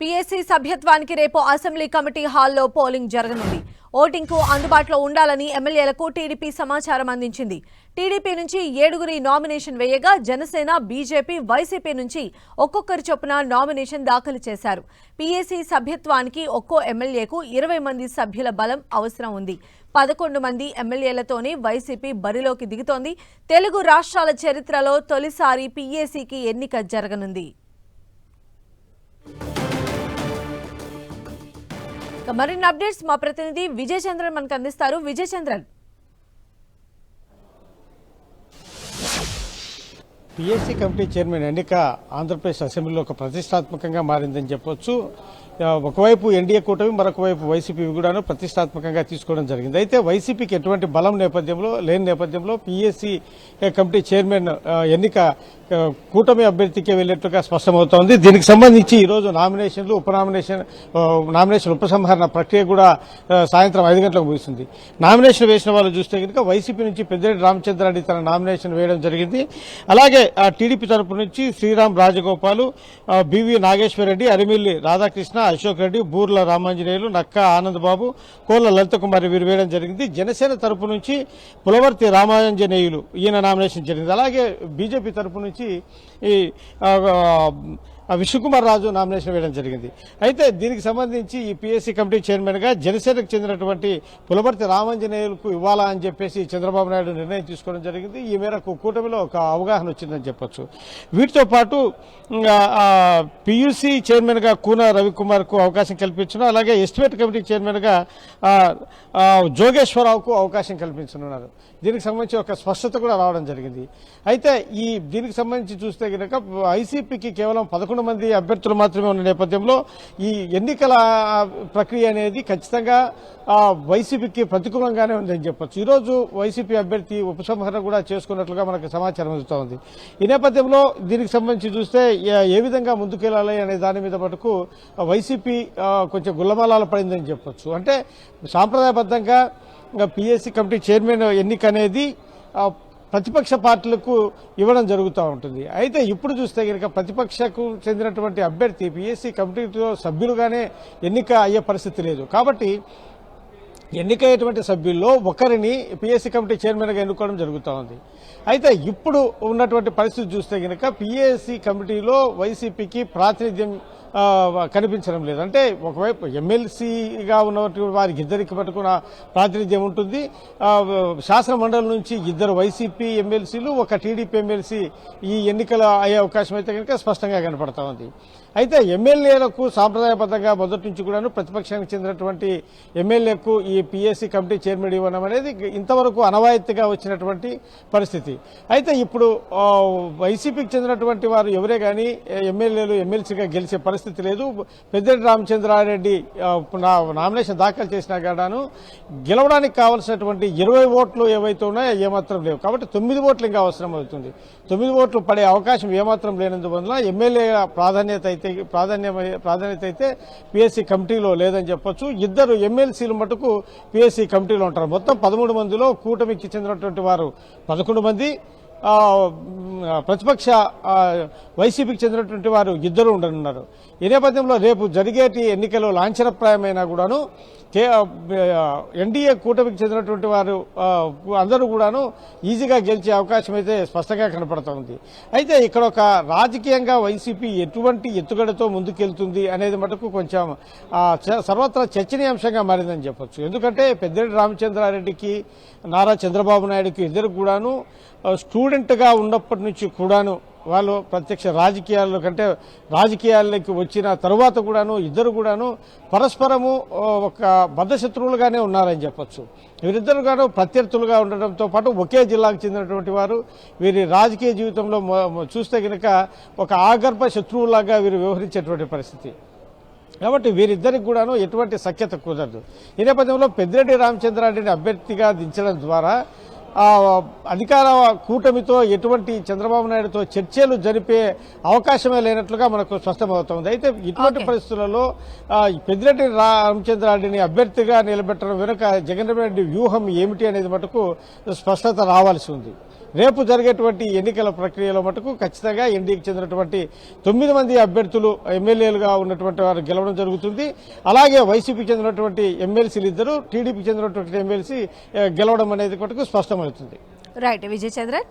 PSC సభ్యత్వానికి రేపు assembly committee హాల్లో పోలింగ్ జరగనుంది. ఓటింగ్కు అందుబాటులో ఉండాలని ఎమ్మెల్యేలకు టీడీపీ సమాచారం అందించింది. టీడీపీ నుంచి ఏడుగురి నామినేషన్ వేయగా జనసేన బీజేపీ వైసీపీ నుంచి ఒక్కొక్కరి చొప్పున నామినేషన్ దాఖలు చేశారు. పీఎస్సీ సభ్యత్వానికి ఒక్కో ఎమ్మెల్యేకు ఇరవై మంది సభ్యుల బలం అవసరం ఉంది. పదకొండు మంది ఎమ్మెల్యేలతోనే వైసీపీ బరిలోకి దిగుతోంది. తెలుగు రాష్ట్రాల చరిత్రలో తొలిసారి పీఏసీకి ఎన్నిక జరగనుంది. మరిన్ని అప్డేట్స్ మా ప్రతినిధి విజయ్ చంద్రన్ మనకు అందిస్తారు. Vijay Chandran PSC committee chairman ఎన్నిక ఆంధ్రప్రదేశ్ అసెంబ్లీలో ఒక ప్రతిష్టాత్మకంగా మారిందని చెప్పొచ్చు. ఒకవైపు ఎన్డీఏ కూటమి మరొక వైపు వైసీపీ కూడాను ప్రతిష్టాత్మకంగా తీసుకోవడం జరిగింది. అయితే వైసీపీకి ఎటువంటి బలం నేపథ్యంలో లేని నేపథ్యంలో పిఎస్సి కమిటీ చైర్మన్ ఎన్నిక కూటమి అభ్యర్థికే వెళ్ళినట్లుగా స్పష్టమవుతోంది. దీనికి సంబంధించి ఈరోజు నామినేషన్లు ఉప నామినేషన్ నామినేషన్ ఉపసంహరణ ప్రక్రియ కూడా సాయంత్రం ఐదు గంటలకు ముగిసింది నామినేషన్ వేసిన వాళ్ళు చూస్తే కనుక వైసీపీ నుంచి పెద్దిరెడ్డి రామచంద్రారెడ్డి తన నామినేషన్ వేయడం జరిగింది. అలాగే ఆ, టీడీపీ తరపు నుంచి శ్రీరామ్ రాజగోపాలు బివి నాగేశ్వరరెడ్డి అరిమిల్లి రాధాకృష్ణ అశోక్ రెడ్డి బూర్ల రామాంజనేయులు నక్క ఆనందబాబు కోళ్ళ లలిత కుమారి వీరు వేయడం జరిగింది. జనసేన తరపు నుంచి పులవర్తి రామాంజనేయులు ఈయన నామినేషన్ జరిగింది. అలాగే బీజేపీ తరపు నుంచి ఈ ఆ, ఆ, విష్ణుకుమార్ రాజు నామినేషన్ వేయడం జరిగింది. అయితే దీనికి సంబంధించి ఈ పిఎస్సీ కమిటీ చైర్మన్గా జనసేనకు చెందినటువంటి పులవర్తి రామాంజనేయులకు ఇవ్వాలా అని చెప్పేసి చంద్రబాబు నాయుడు నిర్ణయం తీసుకోవడం జరిగింది. ఈ మేరకు కూటమిలో ఒక అవగాహన వచ్చిందని చెప్పొచ్చు. వీటితో పాటు పియూసీ చైర్మన్గా కూన రవికుమార్కు అవకాశం కల్పించడం అలాగే ఎస్టిమేట్ కమిటీ చైర్మన్గా జోగేశ్వరరావుకు అవకాశం కల్పించనున్నారు. దీనికి సంబంధించి ఒక స్పష్టత కూడా రావడం జరిగింది. అయితే ఈ దీనికి సంబంధించి చూస్తే కనుక ఐసీపీకి కేవలం పదకొండు మంది అభ్యర్థులు మాత్రమే ఉన్న నేపథ్యంలో ఈ ఎన్నికల ప్రక్రియ అనేది ఖచ్చితంగా వైసీపీకి ప్రతికూలంగానే ఉందని చెప్పొచ్చు. ఈరోజు వైసీపీ అభ్యర్థి ఉపసంహరణ కూడా చేసుకున్నట్లుగా మనకు సమాచారం అందుతోంది ఈ నేపథ్యంలో దీనికి సంబంధించి చూస్తే ఏ- విధంగా ముందుకెళ్ళాలి అనే దాని మీద మటుకు వైసీపీ కొంచెం గుల్లమాలాలు పడిందని చెప్పొచ్చు. అంటే సాంప్రదాయబద్ధంగా పిఎస్సి కమిటీ చైర్మన్ ఎన్నిక అనేది ప్రతిపక్ష పార్టీలకు ఇవ్వడం జరుగుతూ ఉంటుంది. అయితే ఇప్పుడు చూస్తే కనుక ప్రతిపక్షకు చెందినటువంటి అభ్యర్థి పిఎస్సి కమిటీలో సభ్యులుగానే ఎన్నిక అయ్యే పరిస్థితి లేదు. కాబట్టి ఎన్నికయ్యేటువంటి సభ్యుల్లో ఒకరిని పిఎస్సి కమిటీ చైర్మన్గా ఎన్నుకోవడం జరుగుతూ ఉంది. అయితే ఇప్పుడు ఉన్నటువంటి పరిస్థితి చూస్తే కనుక పిఎస్సి కమిటీలో వైసీపీకి ప్రాతినిధ్యం కనిపించడం లేదు. అంటే ఒకవైపు ఎమ్మెల్సీగా ఉన్నటువంటి వారికి ఇద్దరికి పట్టుకున్న ప్రాతినిధ్యం ఉంటుంది. ఆ, శాసన మండలి నుంచి ఇద్దరు వైసీపీ ఎమ్మెల్సీలు ఒక టీడీపీ ఎమ్మెల్సీ ఈ ఎన్నికలు అయ్యే అవకాశం అయితే కనుక స్పష్టంగా కనపడతా ఉంది. అయితే ఎమ్మెల్యేలకు సాంప్రదాయబద్ధంగా మొదటి నుంచి కూడాను ప్రతిపక్షానికి చెందినటువంటి ఎమ్మెల్యేకు ఈ పిఎస్సీ కమిటీ చైర్మన్ ఇవ్వడం అనేది ఇంతవరకు అనవాయితీగా వచ్చినటువంటి పరిస్థితి. అయితే ఇప్పుడు వైసీపీకి చెందినటువంటి వారు ఎవరే కానీ ఎమ్మెల్యేలు ఎమ్మెల్సీగా గెలిచే పరిస్థితి పరిస్థితి లేదు. పెద్దిరెడ్డి రామచంద్రారెడ్డి నా- నామినేషన్ దాఖలు చేసినా కూడాను గెలవడానికి కావాల్సినటువంటి ఇరవై ఓట్లు ఏవైతే ఉన్నాయో ఏమాత్రం లేవు. కాబట్టి తొమ్మిది ఓట్లు ఇంకా అవసరం అవుతుంది. తొమ్మిది ఓట్లు పడే అవకాశం ఏమాత్రం లేనందువల్ల ఎమ్మెల్యే ప్రాధాన్యత అయితే ప్రాధాన్య ప్రాధాన్యత అయితే పిఎస్సీ కమిటీలో లేదని చెప్పొచ్చు. ఇద్దరు ఎమ్మెల్సీలు మటుకు పిఎస్సీ కమిటీలో ఉంటారు. మొత్తం పదమూడు మందిలో కూటమికి చెందినటువంటి వారు పదకొండు మంది. ప్రతిపక్ష వైసీపీకి చెందినటువంటి వారు ఇద్దరు ఉండనున్నారు. ఈ నేపథ్యంలో రేపు జరిగేటి ఎన్నికలు లాంఛనప్రాయమైనా కూడాను కే ఎన్డీఏ కూటమికి చెందినటువంటి వారు అందరూ కూడాను ఈజీగా గెలిచే అవకాశం అయితే స్పష్టంగా కనపడుతోంది అయితే ఇక్కడ ఒక రాజకీయంగా వైసీపీ ఎటువంటి ఎత్తుగడతో ముందుకెళ్తుంది అనేది మటుకు కొంచెం చ- సర్వత్రా చర్చనీయాంశంగా మారిందని చెప్పొచ్చు. ఎందుకంటే పెద్దిరెడ్డి రామచంద్రారెడ్డికి నారా చంద్రబాబు నాయుడుకి ఇద్దరు కూడాను స్టూడెంట్ స్టూడెంట్గా ఉన్నప్పటి నుంచి కూడాను వాళ్ళు ప్రత్యక్ష రాజకీయాల్లో కంటే రాజకీయాల్లోకి వచ్చిన తరువాత కూడాను ఇద్దరు కూడాను పరస్పరము ఒక బద్ధశత్రువులుగానే ఉన్నారని చెప్పొచ్చు. వీరిద్దరు గాను ప్రత్యర్థులుగా ఉండడంతో పాటు ఒకే జిల్లాకు చెందినటువంటి వారు వీరి రాజకీయ జీవితంలో చూస్తే కనుక ఒక ఆగర్భ శత్రువులాగా వీరు వ్యవహరించేటువంటి పరిస్థితి. కాబట్టి వీరిద్దరికి కూడాను ఎటువంటి సఖ్యత కుదరదు. ఈ నేపథ్యంలో పెద్దిరెడ్డి రామచంద్రారెడ్డిని అభ్యర్థిగా దించడం ద్వారా అధికార కూటమితో ఎటువంటి చంద్రబాబు నాయుడుతో చర్చలు జరిపే అవకాశమే లేనట్లుగా మనకు స్పష్టమవుతోంది అయితే ఇటువంటి. పరిస్థితులలో పెద్దిరెడ్డి రామచంద్రారెడ్డిని అభ్యర్థిగా నిలబెట్టడం వెనుక జగన్ రెడ్డి వ్యూహం ఏమిటి అనేది మటుకు స్పష్టత రావాల్సి ఉంది రేపు జరిగేటువంటి ఎన్నికల ప్రక్రియలో మటుకు ఖచ్చితంగా ఎన్డీకి చెందినటువంటి తొమ్మిది మంది అభ్యర్థులు ఎమ్మెల్యేలుగా ఉన్నటువంటి వారు గెలవడం జరుగుతుంది. అలాగే వైసీపీకి చెందినటువంటి ఎమ్మెల్సీలు ఇద్దరు టీడీపీకి చెందినటువంటి ఎమ్మెల్సీ గెలవడం అనేది మటుకు స్పష్టమవుతుంది. రైట్ విజయ్ చంద్రన్.